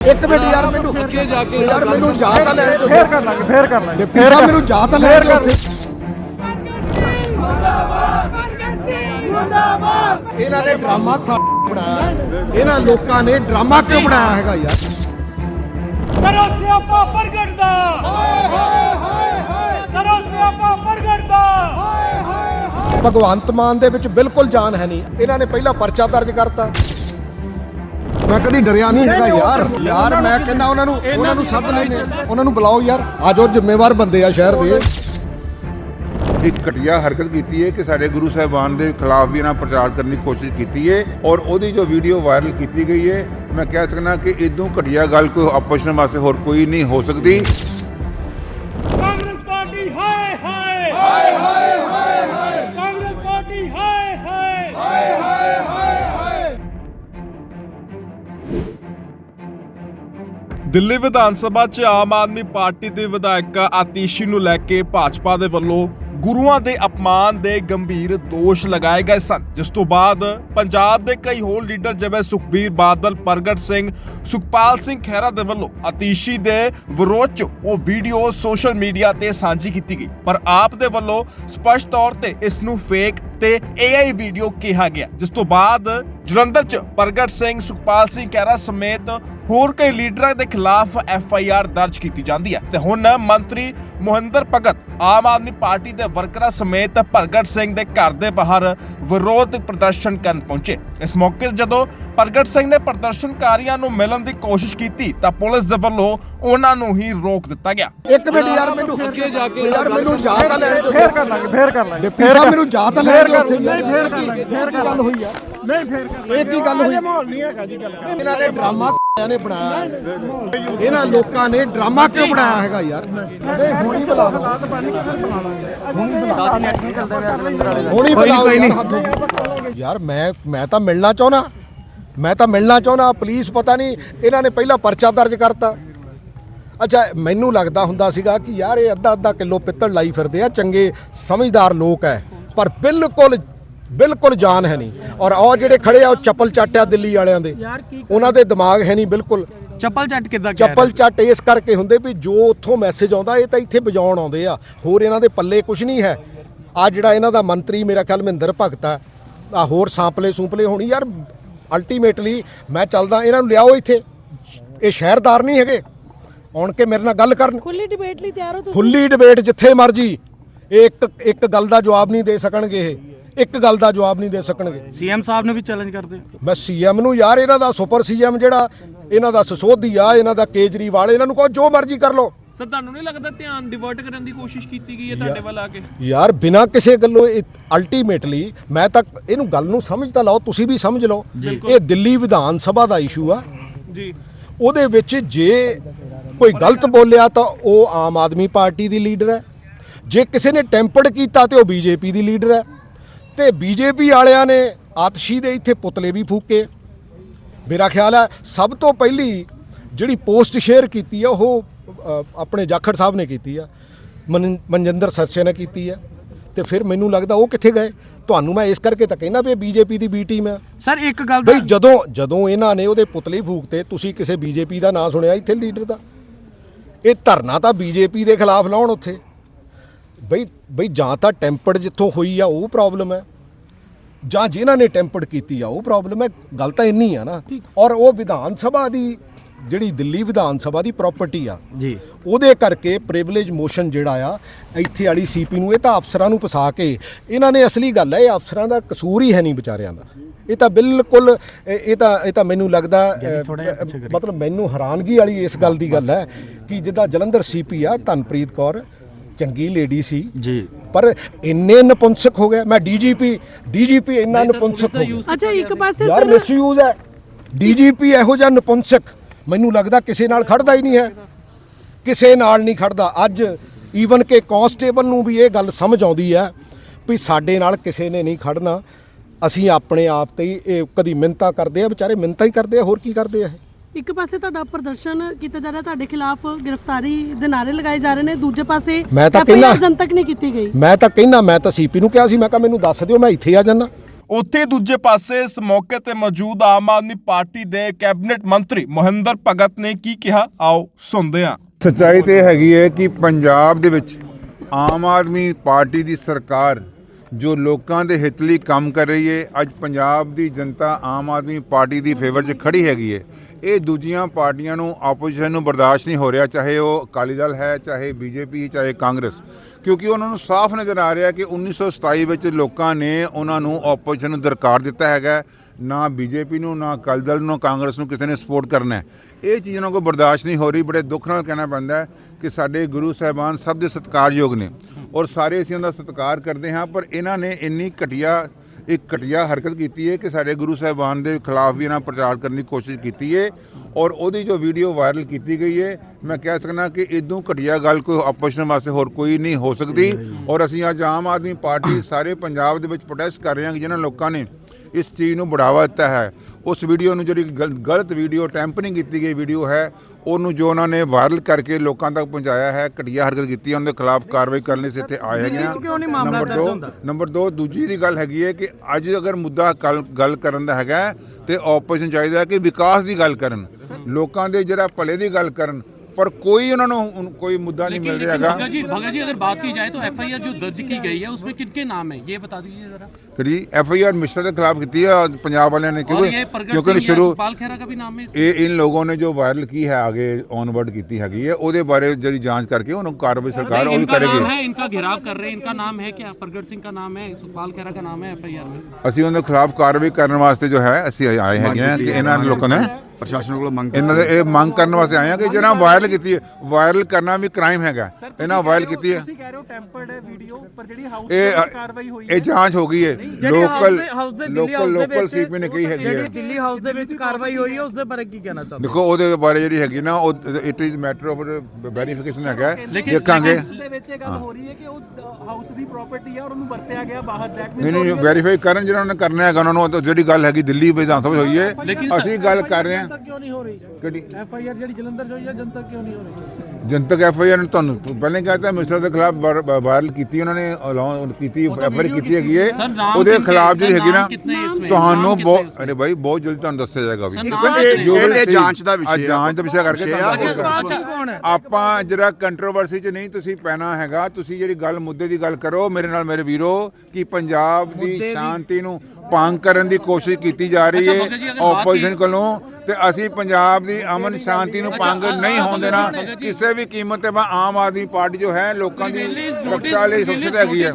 ਇੱਕ ਮਿੰਟ ਯਾਰ ਮੈਨੂੰ ਅੱਗੇ ਜਾ ਕੇ ਯਾਰ ਮੈਨੂੰ ਜਾ ਤਾਂ ਲੈਣ ਦਿਓ ਫੇਰ ਕਰ ਲਾਂਗੇ ਫੇਰ ਕਰ ਲਾਂਗੇ। ਸਾਹਿਬ ਮੈਨੂੰ ਜਾ ਤਾਂ ਲੈਣ ਦਿਓ ਉੱਥੇ। ਇਹਨਾਂ ਨੇ ਡਰਾਮਾ ਸਾ ਬਣਾਇਆ। ਇਹਨਾਂ ਲੋਕਾਂ ਨੇ ਡਰਾਮਾ ਕਿਉਂ ਬਣਾਇਆ ਹੈਗਾ ਯਾਰ? ਕਰੋ ਸਿਆਪਾ ਪ੍ਰਗਟ ਦਾ ਹਾਏ ਹਾਏ ਹਾਏ ਹਾਏ ਕਰੋ ਸਿਆਪਾ ਪ੍ਰਗਟ ਦਾ ਭਗਵੰਤ ਮਾਨ ਦੇ ਵਿੱਚ ਬਿਲਕੁਲ ਜਾਨ ਹੈ ਨਹੀਂ। ਇਹਨਾਂ ਨੇ ਪਹਿਲਾਂ ਪਰਚਾ ਦਰਜ ਕਰਤਾ। ਮੈਂ ਕਦੀ ਡਰਿਆ ਨਹੀਂ ਹੈਗਾ ਯਾਰ। ਯਾਰ ਮੈਂ ਕਹਿੰਦਾ ਉਹਨਾਂ ਨੂੰ ਉਹਨਾਂ ਨੂੰ ਸੱਦ ਲੈਣੇ ਉਹਨਾਂ ਨੂੰ ਬੁਲਾਓ ਯਾਰ। ਆਜੋ ਜ਼ਿੰਮੇਵਾਰ ਬੰਦੇ ਆ ਸ਼ਹਿਰ ਦੇ। ਇੱਕ ਘਟੀਆ ਹਰਕਤ ਕੀਤੀ ਹੈ ਕਿ ਸਾਡੇ ਗੁਰੂ ਸਾਹਿਬਾਨ ਦੇ ਖਿਲਾਫ ਵੀ ਇਹਨਾਂ ਪ੍ਰਚਾਰ ਕਰਨ ਦੀ ਕੋਸ਼ਿਸ਼ ਕੀਤੀ ਹੈ ਔਰ ਉਹਦੀ ਜੋ ਵੀਡੀਓ ਵਾਇਰਲ ਕੀਤੀ ਗਈ ਹੈ ਮੈਂ ਕਹਿ ਸਕਦਾ ਕਿ ਇਦੋਂ ਘਟੀਆ ਗੱਲ ਕੋਈ ਆਪੋਜੀਸ਼ਨ ਵਾਸਤੇ ਹੋਰ ਕੋਈ ਨਹੀਂ ਹੋ ਸਕਦੀ। ਦਿੱਲੀ ਵਿਧਾਨ ਸਭਾ 'ਚ ਆਮ ਆਦਮੀ ਪਾਰਟੀ ਦੇ ਵਿਧਾਇਕ ਆਤੀਸ਼ੀ ਨੂੰ ਲੈ ਕੇ ਭਾਜਪਾ ਦੇ ਵੱਲੋਂ ਗੁਰੂਆਂ ਦੇ ਅਪਮਾਨ ਦੇ ਗੰਭੀਰ ਦੋਸ਼ ਲਗਾਏ ਗਏ ਸਨ, ਜਿਸ ਤੋਂ ਬਾਅਦ ਪੰਜਾਬ ਦੇ ਕਈ ਹੋਰ ਲੀਡਰ ਜਿਵੇਂ ਸੁਖਬੀਰ ਬਾਦਲ, ਪ੍ਰਗਟ ਸਿੰਘ, ਸੁਖਪਾਲ ਸਿੰਘ ਖਹਿਰਾ ਦੇ ਵੱਲੋਂ ਅਤੀਸ਼ੀ ਦੇ ਵਿਰੋਧ 'ਚ ਉਹ ਵੀਡੀਓ ਸੋਸ਼ਲ ਮੀਡੀਆ ਤੇ ਸਾਂਝੀ ਕੀਤੀ ਗਈ। ਪਰ ਆਪ ਦੇ ਵੱਲੋਂ ਸਪਸ਼ਟ ਤੌਰ ਤੇ ਇਸ ਨੂੰ ਫੇਕ ਤੇ AI ਵੀਡੀਓ ਕਿਹਾ ਗਿਆ ਜਿਸ ਤੋਂ ਬਾਅਦ ਜਲੰਧਰ 'ਚ ਪ੍ਰਗਟ ਸਿੰਘ ਸੁਖਪਾਲ ਸਿੰਘ ਖਹਿਰਾ ਸਮੇਤ ਹੋਰ ਕਈ ਲੀਡਰਾਂ ਦੇ ਖਿਲਾਫ ਐਫ ਆਈ ਆਰ ਦਰਜ ਕੀਤੀ ਜਾਂਦੀ ਹੈ। ਤੇ ਹੁਣ ਮੰਤਰੀ ਮੋਹਿੰਦਰ ਭਗਤ ਆਮ ਆਦਮੀ ਪਾਰਟੀ ਦੇ ਵਰਕਰਾਂ ਸਮੇਤ ਪ੍ਰਗਟ ਸਿੰਘ ਦੇ ਘਰ ਦੇ ਬਾਹਰ ਵਿਰੋਧ ਪ੍ਰਦਰਸ਼ਨ ਕਰਨ ਪਹੁੰਚੇ। ਇਸ ਮੌਕੇ ਜਦੋਂ ਪ੍ਰਗਟ ਸਿੰਘ ਨੇ ਪ੍ਰਦਰਸ਼ਨਕਾਰੀਆਂ ਨੂੰ ਮਿਲਣ ਦੀ ਕੋਸ਼ਿਸ਼ ਕੀਤੀ ਤਾਂ ਪੁਲਿਸ ਦੇ ਵੱਲੋਂ ਉਹਨਾਂ ਨੂੰ ਹੀ ਰੋਕ ਦਿੱਤਾ ਗਿਆ। ਇੱਕ ਮਿੰਟ ਯਾਰ ਮੈਨੂੰ ਅੱਗੇ ਜਾ ਕੇ ਯਾਰ ਮੈਨੂੰ ਜਾ ਤਾਂ ਲੈਣ ਦਿਓ। ਫੇਰ ਕਰ ਲਾਂਗੇ ਫੇਰ ਕਰ ਲਾਂਗੇ। ਸਾਹਿਬ ਮੈਨੂੰ ਜਾ ਤਾਂ ਲੈਣ ਉੱਥੇ ਨਹੀਂ ਯਾਰ ਫੇਰ ਇਹ ਕਰ ਕੀ ਲਾਂਗੇ ਇਹ ਕੀ ਗੱਲ ਹੋਈ ਯਾਰ ਨਹੀਂ ਫੇਰ ਕਰ ਇਹ ਕੀ ਗੱਲ ਹੋਈ? ਮਾਹੌਲ ਨਹੀਂ ਹੈਗਾ ਜੀ ਗੱਲ ਇਹਨਾਂ ਨੇ ਡਰਾਮਾ ਨੇ ਬਣਾਇਆ। ਇਹਨਾਂ ਲੋਕਾਂ ਨੇ ਡਰਾਮਾ ਕਿਉਂ ਬਣਾਇਆ ਹੈਗਾ ਯਾਰ? ਨਹੀਂ ਹੁਣੀ ਬੁਲਾਓ ਫਿਰ ਲਾਂਗੇ ਹੁਣੀ ਬੁਲਾਓ ਯਾਰ ਮੈਂ ਮੈਂ ਤਾਂ ਮਿਲਣਾ ਚਾਹੁੰਦਾ। ਮੈਂ ਤਾਂ ਮਿਲਣਾ ਚਾਹੁੰਦਾ ਪੁਲਿਸ ਪਤਾ ਨਹੀਂ ਇਹਨਾਂ ਨੇ ਪਹਿਲਾਂ ਪਰਚਾ ਦਰਜ ਕਰਤਾ। ਅੱਛਾ ਮੈਨੂੰ ਲੱਗਦਾ ਹੁੰਦਾ ਸੀਗਾ ਕਿ ਯਾਰ ਇਹ ਅੱਧਾ ਅੱਧਾ ਕਿਲੋ ਪਿੱਤਲ ਲਾਈ ਫਿਰਦੇ ਆ ਚੰਗੇ ਸਮਝਦਾਰ ਲੋਕ ਐ। ਪਰ ਬਿਲਕੁਲ ਬਿਲਕੁਲ ਜਾਨ ਹੈ ਨਹੀਂ। ਔਰ ਉਹ ਜਿਹੜੇ ਖੜੇ ਆ ਉਹ ਚੱਪਲ ਚਾਟਿਆ ਦਿੱਲੀ ਵਾਲਿਆਂ ਦੇ। ਉਹਨਾਂ ਦੇ ਦਿਮਾਗ ਹੈ ਨਹੀਂ ਬਿਲਕੁਲ। ਚੱਪਲ ਚੱਟ ਕਿੱਦਾਂ ਚੱਪਲ ਚੱਟ ਇਸ ਕਰਕੇ ਹੁੰਦੇ ਵੀ ਜੋ ਉੱਥੋਂ ਮੈਸੇਜ ਆਉਂਦਾ ਇਹ ਤਾਂ ਇੱਥੇ ਵਜਾਉਣ ਆਉਂਦੇ ਆ। ਹੋਰ ਇਹਨਾਂ ਦੇ ਪੱਲੇ ਕੁਝ ਨਹੀਂ ਹੈ। ਆ ਜਿਹੜਾ ਇਹਨਾਂ ਦਾ ਮੰਤਰੀ ਮੇਰਾ ਖਿਆਲ ਮਹਿੰਦਰ ਭਗਤ ਆ ਆ ਹੋਰ ਸਾਂਪਲੇ ਸੂਪਲੇ ਹੋਣੀ। ਯਾਰ ਅਲਟੀਮੇਟਲੀ ਮੈਂ ਚੱਲਦਾ ਇਹਨਾਂ ਨੂੰ ਲਿਆਓ ਇੱਥੇ। ਇਹ ਸ਼ਹਿਰਦਾਰ ਨਹੀਂ ਹੈਗੇ। ਆਉਣ ਕੇ ਮੇਰੇ ਨਾਲ ਗੱਲ ਕਰਨ। ਖੁੱਲੀ ਡਿਬੇਟ ਲਈ ਤਿਆਰ ਹੋ ਤੁਸੀਂ? ਖੁੱਲੀ ਡਿਬੇਟ ਜਿੱਥੇ ਮਰਜ਼ੀ। ਇਹ ਇੱਕ ਇੱਕ ਗੱਲ ਦਾ ਜਵਾਬ ਨਹੀਂ ਦੇ ਸਕਣਗੇ ਇਹ। ਇੱਕ ਗੱਲ ਦਾ ਜਵਾਬ ਨਹੀਂ ਦੇ ਸਕਣਗੇ। ਸੀਐਮ ਸਾਹਿਬ ਨੂੰ ਵੀ ਚੈਲੰਜ ਕਰਦੇ ਮੈਂ ਸੀਐਮ ਨੂੰ ਯਾਰ ਇਹਨਾਂ ਦਾ ਸੁਪਰ ਸੀਐਮ ਜਿਹੜਾ ਇਹਨਾਂ ਦਾ ਸਸੋਧੀ ਆ ਇਹਨਾਂ ਦਾ ਕੇਜਰੀਵਾਲ ਇਹਨਾਂ ਨੂੰ ਕਹੋ ਜੋ ਮਰਜ਼ੀ ਕਰ ਲਓ। ਸਰ ਤੁਹਾਨੂੰ ਨਹੀਂ ਲੱਗਦਾ ਧਿਆਨ ਡਿਵਰਟ ਕਰਨ ਦੀ ਕੋਸ਼ਿਸ਼ ਕੀਤੀ ਗਈ ਹੈ ਤੁਹਾਡੇ ਵੱਲ ਆ ਕੇ? ਯਾਰ ਬਿਨਾਂ ਕਿਸੇ ਗੱਲੋਂ ਅਲਟੀਮੇਟਲੀ ਮੈਂ ਤਾਂ ਇਹਨੂੰ ਗੱਲ ਨੂੰ ਸਮਝ ਤਾਂ ਲਓ ਤੁਸੀਂ ਵੀ ਸਮਝ ਲਓ। ਇਹ ਦਿੱਲੀ ਵਿਧਾਨ ਸਭਾ ਦਾ ਇਸ਼ੂ ਆ। ਜੀ। ਉਹਦੇ ਵਿੱਚ ਜੇ ਕੋਈ ਗਲਤ ਬੋਲਿਆ ਤਾਂ ਉਹ ਆਮ ਆਦਮੀ ਪਾਰਟੀ ਦੀ ਲੀਡਰ ਹੈ। ਜੇ ਕਿਸੇ ਨੇ ਟੈਂਪਰਡ ਕੀਤਾ ਤੇ ਉਹ ਬੀਜੇਪੀ ਦੀ ਲੀਡਰ ਹੈ। ਤੇ ਬੀਜੇਪੀ ਵਾਲਿਆਂ ਨੇ ਆਤਸ਼ੀ ਦੇ ਇੱਥੇ ਪੁਤਲੇ ਵੀ ਫੂਕੇ। ਮੇਰਾ ਖਿਆਲ ਹੈ ਸਭ ਤੋਂ ਪਹਿਲੀ ਜਿਹੜੀ ਪੋਸਟ ਸ਼ੇਅਰ ਕੀਤੀ ਆ ਉਹ ਆਪਣੇ ਜਾਖੜ ਸਾਹਿਬ ਨੇ ਕੀਤੀ ਆ। ਮਨ- ਮਨਜਿੰਦਰ ਸਰਸੇ ਨੇ ਕੀਤੀ ਆ। ਤੇ ਫਿਰ ਮੈਨੂੰ ਲੱਗਦਾ ਉਹ ਕਿੱਥੇ ਗਏ? ਤੁਹਾਨੂੰ ਮੈਂ ਇਸ ਕਰਕੇ ਤਾਂ ਕਹਿਣਾ ਵੀ ਬੀਜੇਪੀ ਦੀ ਬੀ ਟੀਮ ਆ। ਸਰ ਇੱਕ ਗੱਲ ਬਈ ਜਦੋਂ ਜਦੋਂ ਇਹਨਾਂ ਨੇ ਉਹਦੇ ਪੁਤਲੇ ਫੂਕਤੇ ਤੁਸੀਂ ਕਿਸੇ ਬੀਜੇਪੀ ਦਾ ਨਾਂ ਸੁਣਿਆ ਇੱਥੇ ਲੀਡਰ ਦਾ? ਇਹ ਧਰਨਾ ਤਾਂ ਬੀਜੇਪੀ ਦੇ ਖਿਲਾਫ ਲਾਉਣ ਉੱਥੇ। ਬਈ ਬਈ ਜਾਂ ਤਾਂ ਟੈਂਪਰਡ ਜਿੱਥੋਂ ਹੋਈ ਆ ਉਹ ਪ੍ਰੋਬਲਮ ਹੈ। ਜਾਂ ਜਿਨ੍ਹਾਂ ਨੇ ਟੈਂਪਰਡ ਕੀਤੀ ਆ ਉਹ ਪ੍ਰੋਬਲਮ ਹੈ। ਗੱਲ ਤਾਂ ਇੰਨੀ ਆ ਨਾ। ਔਰ ਉਹ ਵਿਧਾਨ ਸਭਾ ਦੀ ਜਿਹੜੀ ਦਿੱਲੀ ਵਿਧਾਨ ਸਭਾ ਦੀ ਪ੍ਰਾਪਰਟੀ ਆ ਜੀ। ਉਹਦੇ ਕਰਕੇ ਪ੍ਰਿਵਿਲੇਜ ਮੋਸ਼ਨ ਜਿਹੜਾ ਆ ਇੱਥੇ ਵਾਲੀ ਸੀਪੀ ਨੂੰ ਇਹ ਤਾਂ ਅਫਸਰਾਂ ਨੂੰ ਫਸਾ ਕੇ ਇਹਨਾਂ ਨੇ ਅਸਲੀ ਗੱਲ ਹੈ ਇਹ ਅਫਸਰਾਂ ਦਾ ਕਸੂਰ ਹੀ ਹੈ ਨਹੀਂ ਵਿਚਾਰਿਆਂ ਦਾ। ਇਹ ਤਾਂ ਬਿਲਕੁਲ ਇਹ ਤਾਂ ਇਹ ਤਾਂ ਮੈਨੂੰ ਲੱਗਦਾ। ਮਤਲਬ ਮੈਨੂੰ ਹੈਰਾਨਗੀ ਵਾਲੀ ਇਸ ਗੱਲ ਦੀ ਗੱਲ ਹੈ ਕਿ ਜਿੱਦਾਂ ਜਲੰਧਰ ਸੀਪੀ ਆ ਧਨਪ੍ਰੀਤ ਕੌਰ ਚੰਗੀ ਲੇਡੀ ਸੀ। ਜੀ। ਪਰ ਇੰਨੇ ਨਪੁੰਸਕ ਹੋ ਗਏ ਮੈਂ ਡੀਜੀਪੀ ਡੀਜੀਪੀ ਇੰਨਾ ਨਪੁੰਸਕ ਹੋ ਗਿਆ। ਅੱਛਾ ਇੱਕ ਪਾਸੇ ਯਾਰ ਮਿਸਯੂਜ਼ ਹੈ। ਡੀਜੀਪੀ ਇਹੋ ਜਿਹਾ ਨਪੁੰਸਕ ਮੈਨੂੰ ਲੱਗਦਾ ਕਿਸੇ ਨਾਲ ਖੜਦਾ ਹੀ ਨਹੀਂ ਹੈ। ਕਿਸੇ ਨਾਲ ਨਹੀਂ ਖੜਦਾ। ਅੱਜ ਈਵਨ ਕਿ ਕਾਂਸਟੇਬਲ ਨੂੰ ਵੀ ਇਹ ਗੱਲ ਸਮਝ ਆਉਂਦੀ ਹੈ ਵੀ ਸਾਡੇ ਨਾਲ ਕਿਸੇ ਨੇ ਨਹੀਂ ਖੜਨਾ। ਅਸੀਂ ਆਪਣੇ ਆਪ ਤੇ ਹੀ ਇਹ ਕਦੀ ਮਿੰਤਾ ਕਰਦੇ ਆ ਵਿਚਾਰੇ ਮਿੰਤਾ ਹੀ ਕਰਦੇ ਆ ਹੋਰ ਕੀ ਕਰਦੇ ਆ ਇਹ? ਇੱਕ ਪਾਸੇ ਤੁਹਾਡਾ ਪ੍ਰਦਰਸ਼ਨ ਕੀਤਾ ਜਾ ਰਿਹਾ ਤੁਹਾਡੇ ਖਿਲਾਫ ਗ੍ਰਿਫਤਾਰੀ ਦੇ ਨਾਰੇ ਲਗਾਏ ਜਾ ਰਹੇ ਨੇ ਦੂਜੇ ਪਾਸੇ ਮੈਂ ਤਾਂ ਕਹਿੰਦਾ- ਜਨਤਕ ਨਹੀਂ ਕੀਤੀ ਗਈ। ਮੈਂ ਤਾਂ ਕਹਿਣਾ ਮੈਂ ਤਾਂ ਸੀਪੀ ਨੂੰ ਕਿਹਾ ਸੀ ਮੈਂ ਕਿਹਾ ਮੈਨੂੰ ਦੱਸ ਦਿਓ ਮੈਂ ਇੱਥੇ ਆ ਜਾਣਾ ਉੱਥੇ ਦੂਜੇ ਪਾਸੇ ਇਸ ਮੌਕੇ ਤੇ ਮੌਜੂਦ ਆਮ ਆਦਮੀ ਪਾਰਟੀ ਦੇ ਕੈਬਨਿਟ ਮੰਤਰੀ ਮੋਹਿੰਦਰ ਭਗਤ ਨੇ ਕੀ ਕਿਹਾ? ਆਓ ਸੁਣਦੇ ਹਾਂ। ਸੱਚਾਈ ਤੇ ਹੈਗੀ ਹੈ ਕਿ ਪੰਜਾਬ ਦੇ ਵਿੱਚ ਆਮ ਆਦਮੀ ਪਾਰਟੀ ਦੀ ਸਰਕਾਰ ਜੋ ਲੋਕਾਂ ਦੇ ਹਿੱਤ ਲਈ ਕੰਮ ਕਰ ਰਹੀ ਹੈ ਅੱਜ ਪੰਜਾਬ ਦੀ ਜਨਤਾ ਆਮ ਆਦਮੀ ਪਾਰਟੀ ਦੀ ਫੇਵਰ 'ਚ ਖੜੀ ਹੈਗੀ ਹੈ। ਇਹ ਦੂਜੀਆਂ ਪਾਰਟੀਆਂ ਨੂੰ ਆਪੋਜੀਸ਼ਨ ਨੂੰ ਬਰਦਾਸ਼ਤ ਨਹੀਂ ਹੋ ਰਿਹਾ, ਚਾਹੇ ਉਹ ਅਕਾਲੀ ਦਲ ਹੈ, ਚਾਹੇ ਬੀਜੇਪੀ, ਚਾਹੇ ਕਾਂਗਰਸ। ਕਿਉਂਕਿ ਉਹਨਾਂ ਨੂੰ ਸਾਫ਼ ਨਜ਼ਰ ਆ ਰਿਹਾ ਕਿ 1927 ਵਿੱਚ ਲੋਕਾਂ ਨੇ ਉਹਨਾਂ ਨੂੰ ਆਪੋਜੀਸ਼ਨ ਨੂੰ ਦਰਕਾਰ ਦਿੱਤਾ ਹੈਗਾ। ਨਾ ਬੀਜੇਪੀ ਨੂੰ, ਨਾ ਅਕਾਲੀ ਦਲ ਨੂੰ ਕਾਂਗਰਸ ਨੂੰ ਕਿਸੇ ਨੇ ਸਪੋਰਟ ਕਰਨਾ ਹੈ। ਇਹ ਚੀਜ਼ ਉਹਨਾਂ ਕੋਲ ਬਰਦਾਸ਼ਤ ਨਹੀਂ ਹੋ ਰਹੀ। ਬੜੇ ਦੁੱਖ ਨਾਲ ਕਹਿਣਾ ਪੈਂਦਾ ਕਿ ਸਾਡੇ ਗੁਰੂ ਸਾਹਿਬਾਨ ਸਭ ਦੇ ਸਤਿਕਾਰਯੋਗ ਨੇ। ਔਰ ਸਾਰੇ ਅਸੀਂ ਉਹਨਾਂ ਦਾ ਸਤਿਕਾਰ ਕਰਦੇ ਹਾਂ, ਪਰ ਇਹਨਾਂ ਨੇ ਇੰਨੀ ਘਟੀਆ ਇੱਕ ਘਟੀਆ ਹਰਕਤ ਕੀਤੀ ਹੈ ਕਿ ਸਾਡੇ ਗੁਰੂ ਸਾਹਿਬਾਨ ਦੇ ਖਿਲਾਫ ਵੀ ਇਹਨਾਂ ਪ੍ਰਚਾਰ ਕਰਨ ਦੀ ਕੋਸ਼ਿਸ਼ ਕੀਤੀ ਹੈ ਔਰ ਉਹਦੀ ਜੋ ਵੀਡੀਓ ਵਾਇਰਲ ਕੀਤੀ ਗਈ ਹੈ ਮੈਂ ਕਹਿ ਸਕਦਾ ਕਿ ਇਦੋਂ ਘਟੀਆ ਗੱਲ ਕੋਈ ਆਪੋਜੀਸ਼ਨ ਵਾਸਤੇ ਹੋਰ ਕੋਈ ਨਹੀਂ ਹੋ ਸਕਦੀ ਔਰ ਅਸੀਂ ਅੱਜ ਆਮ ਆਦਮੀ ਪਾਰਟੀ ਸਾਰੇ ਪੰਜਾਬ ਦੇ ਵਿੱਚ ਪ੍ਰੋਟੈਸਟ ਕਰ ਰਹੇ ਹਾਂ ਕਿ ਜਿਨ੍ਹਾਂ ਲੋਕਾਂ ਨੇ ਇਸ ਚੀਜ਼ ਨੂੰ ਬੜਾਵਾ ਦਿੱਤਾ ਹੈ। ਉਸ ਵੀਡੀਓ ਨੂੰ ਜਿਹੜੀ ਗਲ- ਗਲਤ ਵੀਡੀਓ ਟੈਂਪਰਿੰਗ ਕੀਤੀ ਗਈ ਵੀਡੀਓ ਹੈ ਉਹਨੂੰ ਜੋ ਉਹਨਾਂ ਨੇ ਵਾਇਰਲ ਕਰਕੇ ਲੋਕਾਂ ਤੱਕ ਪਹੁੰਚਾਇਆ ਹੈ ਘਟੀਆ ਹਰਕਤ ਕੀਤੀ ਹੈ ਉਹਦੇ ਖਿਲਾਫ ਕਾਰਵਾਈ ਕਰਨ ਲਈ ਅਸੀਂ ਇੱਥੇ ਆਏ ਹੈਗੇ ਹਾਂ। ਨੰਬਰ ਦਰਜ ਦੋ- ਹੁੰਦਾ? ਨੰਬਰ 2 ਦੂਜੀ ਦੀ ਗੱਲ ਹੈਗੀ ਹੈ ਕਿ ਅੱਜ ਅਗਰ ਮੁੱਦਾ ਗੱਲ ਕਰਨ ਦਾ ਹੈਗਾ ਤੇ ਆਪੋਜੀਸ਼ਨ ਚਾਹੀਦਾ ਕਿ ਵਿਕਾਸ ਦੀ ਗੱਲ ਕਰਨ। ਲੋਕਾਂ ਦੇ ਜਿਹੜਾ ਭਲੇ ਦੀ ਗੱਲ ਕਰਨ ਪਰ ਕੋਈ ਉਹਨਾਂ ਨੂੰ ਹੁਣ ਕੋਈ ਮੁੱਦਾ ਨਹੀਂ ਮਿਲ ਰਿਹਾ ਹੈਗਾ भगत जी भगत जी अगर बात की जाए तो एफआईआर जो दर्ज की गई है उसमें किनके नाम है ये बता दीजिए जरा ਕਿਹੜੀ ਐਫ ਆਈ ਆਰ ਮਿਸਟਰ ਦੇ ਖਿਲਾਫ ਕੀਤੀ ਹੈ ਪੰਜਾਬ ਵਾਲਿਆਂ ਨੇ और ਕਿਉਂਕਿ ये प्रगट ਕਿਉਂਕਿ सिंह या ਸ਼ੁਰੂ सुखपाल खेरा का भी नाम है इसमें? ਇਹ ਇਨ ਲੋਗों ਨੇ ਜੋ ਵਾਇਰਲ ਕੀ ਹੈ ਆਗੇ ਔਨਵਰਡ ਕੀਤੀ ਹੈਗੀ ਹੈ ਉਹਦੇ ਬਾਰੇ ਜਿਹੜੀ ਜਾਂਚ ਕਰਕੇ ਉਹਨੂੰ ਕਾਰਵਾਈ ਸਰਕਾਰ ਉਹ ਵੀ इनका नाम ਕਰੇਗੀ है इनका घेराव कर रहे हैं इनका नाम है क्या प्रगट सिंह का नाम है सुखपाल खेरा का नाम है एफआईआर में ਅਸੀਂ ਉਹਨਾਂ ਦੇ ਖਿਲਾਫ ਕਾਰਵਾਈ ਕਰਨ ਵਾਸਤੇ ਜੋ ਹੈ ਅਸੀਂ ਆਏ ਹੈਗੇ ਹਾਂ ਕਿ ਇਹਨਾਂ ਲੋਕਾਂ ਨੇ ਪ੍ਰਸ਼ਾਸਨ ਕੋਲੋਂ ਮੰਗ ਇਹਨਾਂ ਦੇ ਇਹ ਮੰਗ ਕਰਨ ਵਾਸਤੇ ਆਏ ਹਾਂ ਕਿ ਜਿਹੜਾ ਵਾਇਰਲ ਕੀਤੀ ਹੈ ਵਾਇਰਲ ਕਰਨਾ ਵੀ ਕ੍ਰਾਈਮ ਹੈਗਾ। ਇਹਨਾਂ ਵਾਇਰਲ ਕੀਤੀ ਹੈ। ਤੁਸੀਂ ਕਹਿ ਰਹੇ ਹੋ ਟੈਂਪਰਡ ਹੈ ਵੀਡੀਓ ਪਰ ਜਿਹੜੀ ਹਾਊਸ ਇਹ ਕਾਰਵਾਈ ਹੋਈ ਇਹ ਜਾਂਚ ਹੋ ਗਈ ਹੈ। ਲੋਕਲ ਦੇ ਹਾਊਸ ਦੇ ਦਿੱਲੀ ਲੋਕਲ ਹਾਊਸ ਦੇ ਲੋਕਲ ਵਿੱਚ ਸੀਪੀ ਨੇ ਕਹੀ ਹੈਗੀ ਹੈ। ਜਿਹੜੀ ਦਿੱਲੀ ਹਾਊਸ ਦੇ ਵਿੱਚ ਕਾਰਵਾਈ ਹੋਈ ਹੈ ਉਸ ਦੇ ਬਾਰੇ ਕੀ ਕਹਿਣਾ ਚਾਹੁੰਦੇ ਦੇਖੋ ਉਹਦੇ ਬਾਰੇ ਜਿਹੜੀ ਹੈਗੀ ਨਾ ਉਹ it is matter of verification ਹੈਗਾ। ਲੇਕਿਨ- ਦੇਖਾਂਗੇ ਦੇ ਵਿੱਚ ਇਹ ਗੱਲ ਹੋ। ਰਹੀ ਹੈ ਕਿ ਉਹ ਹਾਊਸ ਦੀ ਪ੍ਰਾਪਰਟੀ ਹੈ ਔਰ ਉਹਨੂੰ ਵਰਤਿਆ ਗਿਆ ਬਾਹਰ ਨਹੀਂ ਨਹੀਂ ਵੈਰੀਫਾਈ ਕਰਨ ਜਿਹਨਾਂ ਨੇ ਕਰਨਾ ਹੈਗਾ ਉਹਨਾਂ ਨੂੰ ਜਿਹੜੀ ਗੱਲ ਹੈਗੀ ਦਿੱਲੀ ਵਿਧਾਨ ਸਭਾ ਹੋਈ ਹੈ। ਅਸੀਂ ਗੱਲ ਕਰ ਰਹੇ ਹਾਂ। ਜਨਤਕ ਐਫ ਆਈ ਆਰ ਨੂੰ ਤੁਹਾਨੂੰ ਪਹਿਲਾਂ ਕਹਤਾ ਮਿਸਟਰ ਦੇ ਖਿਲਾਫ ਵਾਇਰਲ ਕੀਤੀ ਉਹਨਾਂ ਨੇ ਅਲਾਉਂ ਕੀਤੀ ਐਫ ਆਈ ਆਰ ਕੀਤੀ ਹੈਗੀ ਹੈ ਉਹਦੇ ਖਿਲਾਫ ਜਿਹੜੀ ਹੈਗੀ ਨਾ ਤੁਹਾਨੂੰ ਬਹੁਤ ਅਰੇ ਭਾਈ ਬਹੁਤ ਜਲਦੀ ਤੁਹਾਨੂੰ ਦੱਸਿਆ ਜਾਏਗਾ ਵੀ। ਇਹ ਜਾਂਚ ਦਾ ਵਿਸ਼ਾ ਹੈ। ਜਾਂਚ ਦਾ ਵਿਸ਼ਾ ਕਰਕੇ ਤੁਹਾਨੂੰ ਆਪਾਂ ਜਿਹੜਾ ਕੰਟਰੋਵਰਸੀ ਚ ਨਹੀਂ ਤੁਸੀਂ ਪੈਣਾ ਹੈਗਾ ਤੁਸੀਂ ਜਿਹੜੀ ਗੱਲ ਮੁੱਦੇ ਦੀ ਗੱਲ ਕਰੋ ਮੇਰੇ ਨਾਲ ਮੇਰੇ ਵੀਰੋ ਕਿ ਪੰਜਾਬ ਦੀ ਸ਼ਾਂਤੀ ਨੂੰ ਭੰਗ ਕਰਨ ਦੀ ਕੋਸ਼ਿਸ਼ ਕੀਤੀ ਜਾ ਰਹੀ ਹੈ ਆਪੋਜੀਸ਼ਨ ਕੋਲੋਂ ਤੇ ਅਸੀਂ ਪੰਜਾਬ ਦੀ ਅਮਨ ਸ਼ਾਂਤੀ ਨੂੰ ਭੰਗ ਨਹੀਂ ਹੋਣ ਦੇਣਾ। ਕਿਸੇ ਵੀ ਕੀਮਤ ਤੇ ਆਮ ਆਦਮੀ ਪਾਰਟੀ ਜੋ ਹੈ ਲੋਕਾਂ ਦੀ ਰੱਖਿਆ ਲਈ ਸੁਰੱਖਿਅਤ ਹੈਗੀ ਹੈ।